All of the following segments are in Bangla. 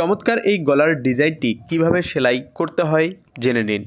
চমৎকার এই গলার ডিজাইনটি কীভাবে সেলাই করতে হয় জেনে নিন।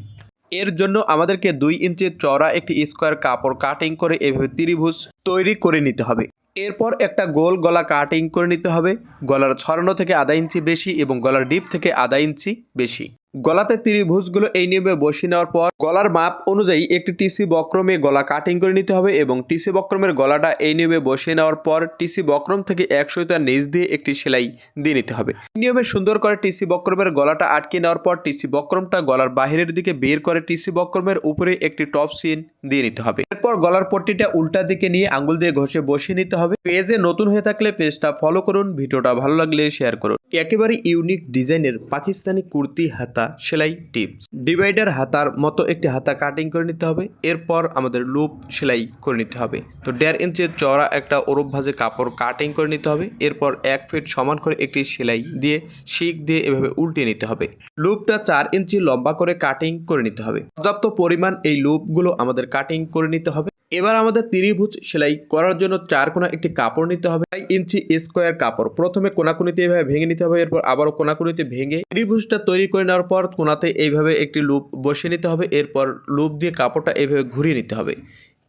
এর জন্য আমাদেরকে দুই ইঞ্চি চওড়া একটি স্কোয়ার কাপড় কাটিং করে এভাবে ত্রিভুজ তৈরি করে নিতে হবে। এরপর একটা গোল গলা কাটিং করে নিতে হবে। গলার ছড়ানো থেকে আধা ইঞ্চি বেশি এবং গলার ডিপ থেকে আধা ইঞ্চি বেশি। গলাতে ত্রিভুজগুলো এই নিয়মে বসিয়ে নেওয়ার পর গলার মাপ অনুযায়ী একটি টিসি বক্রমে গলা কাটিং করে নিতে হবে এবং টিসি বক্রমের গলাটা এই নিয়মে বসিয়ে নেওয়ার পর টিসি বক্রম থেকে এক সুতার নিচ দিয়ে একটি সেলাই দিয়ে নিতে হবে। এই নিয়মে সুন্দর করে টিসি বক্রমের গলাটা আটকে নেওয়ার পর টিসি বক্রমটা গলার বাহিরের দিকে বের করে টিসি বক্রমের উপরে একটি টপ সিন দিয়ে নিতে হবে। এরপর গলার পট্টিটা উল্টা দিকে নিয়ে আঙ্গুল দিয়ে ঘষে বসিয়ে নিতে হবে। পেজে নতুন হয়ে থাকলে পেজটা ফলো করুন, ভিডিওটা ভালো লাগলে শেয়ার করুন। একেবারে ইউনিক ডিজাইনের পাকিস্তানি কুর্তি হাতা সেলাই টিপস। ডিভাইডার হাতার মতো একটি হাতা কাটিং করে নিতে হবে, এরপর আমাদের লুপ সেলাই করে নিতে হবে। তো দেড় ইঞ্চের চড়া একটা ওরব ভাজে কাপড় কাটিং করে নিতে হবে, এরপর এক ফিট সমান করে একটি সেলাই দিয়ে শিক দিয়ে এভাবে উল্টে নিতে হবে। লুপটা চার ইঞ্চি লম্বা করে কাটিং করে নিতে হবে। পর্যাপ্ত পরিমাণ এই লুপগুলো আমাদের কাটিং করে নিতে হবে। এবার আমাদের ত্রিভুজ সেলাই করার জন্য চার কোনা একটি কাপড় নিতে হবে। ইঞ্চি স্কোয়ার কাপড়। প্রথমে কোনাকুনিতে এইভাবে ভেঙে নিতে হবে, এরপর আবারও কোনাকুনিতে ভেঙে ত্রিভুজটা তৈরি করে নেওয়ার পর কোনাতে এইভাবে একটি লুপ বসিয়ে নিতে হবে, এরপর লুপ দিয়ে কাপড়টা এইভাবে ঘুরিয়ে নিতে হবে।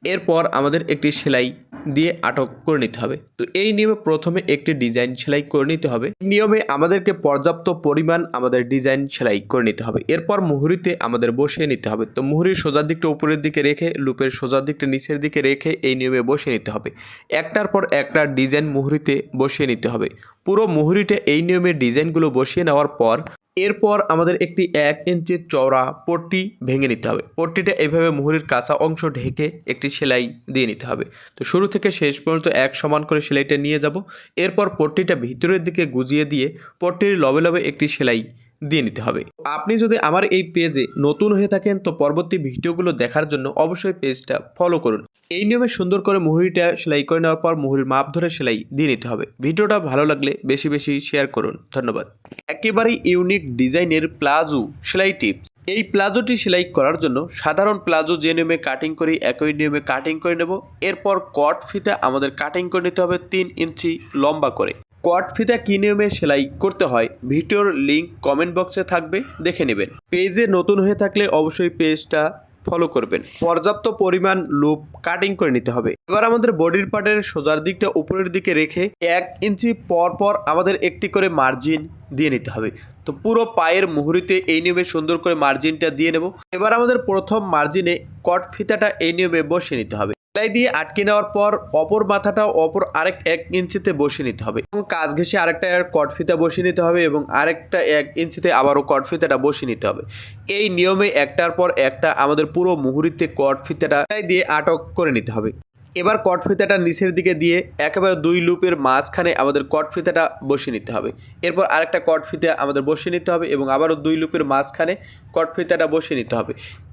এরপর আমাদের একটি সেলাই দিয়ে আটক করে নিতে হবে। তো এই নিয়মে প্রথমে একটি ডিজাইন সেলাই করে নিতে হবে। নিয়মে আমাদেরকে পর্যাপ্ত পরিমাণ আমাদের ডিজাইন সেলাই করে নিতে হবে। এরপর মুহুরিতে আমাদের বসিয়ে নিতে হবে। তো মুহুরির সোজার দিকটা উপরের দিকে রেখে, লুপের সোজার দিকটা নিচের দিকে রেখে এই নিয়মে বসিয়ে নিতে হবে। একটার পর একটা ডিজাইন মুহুরিতে বসিয়ে নিতে হবে। পুরো মুহুরিতে এই নিয়মে ডিজাইনগুলো বসিয়ে নেওয়ার পর এরপর আমাদের একটি এক ইঞ্চি চওড়া পট্টি ভেঙে নিতে হবে। পট্টিটা এইভাবে মুহুরির কাঁচা অংশ ঢেকে একটি সেলাই দিয়ে নিতে হবে। তো শুরু থেকে শেষ পর্যন্ত এক সমান করে সেলাইটা নিয়ে যাব। এরপর পট্টিটা ভিতরের দিকে গুজিয়ে দিয়ে পট্টির লবে লবে একটি সেলাই দিয়ে নিতে হবে। আপনি যদি আমার এই পেজে নতুন হয়ে থাকেন, তো পরবর্তী ভিডিওগুলো দেখার জন্য অবশ্যই পেজটা ফলো করুন। এই নিয়মে সুন্দর করে মুহুরিটা সেলাই করে নেওয়ার পর মুহুরির মাপ ধরে সেলাই দিয়ে নিতে হবে। ভিডিওটা ভালো লাগলে বেশি বেশি শেয়ার করুন। ধন্যবাদ। একেবারেই ইউনিক ডিজাইনের প্লাজো সেলাই টিপস এই প্লাজোটি সেলাই করার জন্য সাধারণ প্লাজো যে নিয়মে কাটিং করি, একই নিয়মে কাটিং করে নেব। এরপর কট ফিতে আমাদের কাটিং করে নিতে হবে তিন ইঞ্চি লম্বা করে। কট ফিতা কী নিয়মে সেলাই করতে হয়, ভিডিওর লিঙ্ক কমেন্ট বক্সে থাকবে, দেখে নেবেন। পেজে নতুন হয়ে থাকলে অবশ্যই পেজটা ফলো করবেন। পর্যাপ্ত পরিমাণ লুপ কাটিং করে নিতে হবে। এবার আমাদের বডির পার্টের সোজার দিকটা উপরের দিকে রেখে এক ইঞ্চি পর পর আমাদের একটি করে মার্জিন দিয়ে নিতে হবে। তো পুরো পায়ের মুহুরিতে এই নিয়মে সুন্দর করে মার্জিনটা দিয়ে নেব। এবার আমাদের প্রথম মার্জিনে কট ফিতাটা এই নিয়মে বসিয়ে নিতে হবে। সেলাই দিয়ে আটকে নেওয়ার পর অপর মাথাটাও অপর আরেক এক ইঞ্চিতে বসিয়ে নিতে হবে এবং কাজ ঘেসে আরেকটা কট ফিতা বসিয়ে নিতে হবে এবং আরেকটা এক ইঞ্চিতে আবারও কট ফিতাটা বসিয়ে নিতে হবে। এই নিয়মে একটার পর একটা আমাদের পুরো মুহূর্তে কট ফিতাটা দিয়ে আটক করে নিতে হবে। এবার কট ফিতাটা নিচের দিকে দিয়ে একেবারে দুই লুপের মাঝখানে আমাদের কট ফিতাটা বসিয়ে নিতে হবে। এরপর আরেকটা কট ফিতা আমাদের বসিয়ে নিতে হবে এবং আবারও দুই লুপের মাঝখানে কট ফিতাটা বসিয়ে নিতে হবে।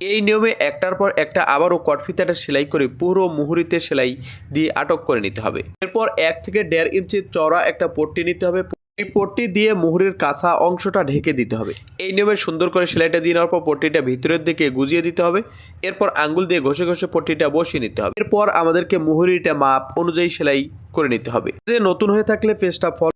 এই নিয়মে একটার পর একটা আবারও কট ফিতাটা সেলাই করে পুরো মুহুরিতে সেলাই দিয়ে আটক করে নিতে হবে। এরপর এক থেকে দেড় ইঞ্চি চড়া একটা পট্টি নিতে হবে। এই পট্টি দিয়ে মুহুরের কাঁচা অংশটা ঢেকে দিতে হবে। এই নিয়মে সুন্দর করে সেলাইটা দিয়ে নেওয়ার পর পট্টিটা ভিতরের দিকে গুজিয়ে দিতে হবে। এরপর আঙ্গুল দিয়ে ঘষে ঘষে পট্টিটা বসিয়ে নিতে হবে। এরপর আমাদেরকে মুহুরিটা মাপ অনুযায়ী সেলাই করে নিতে হবে। যে নতুন হয়ে থাকলে পেজটা ফলো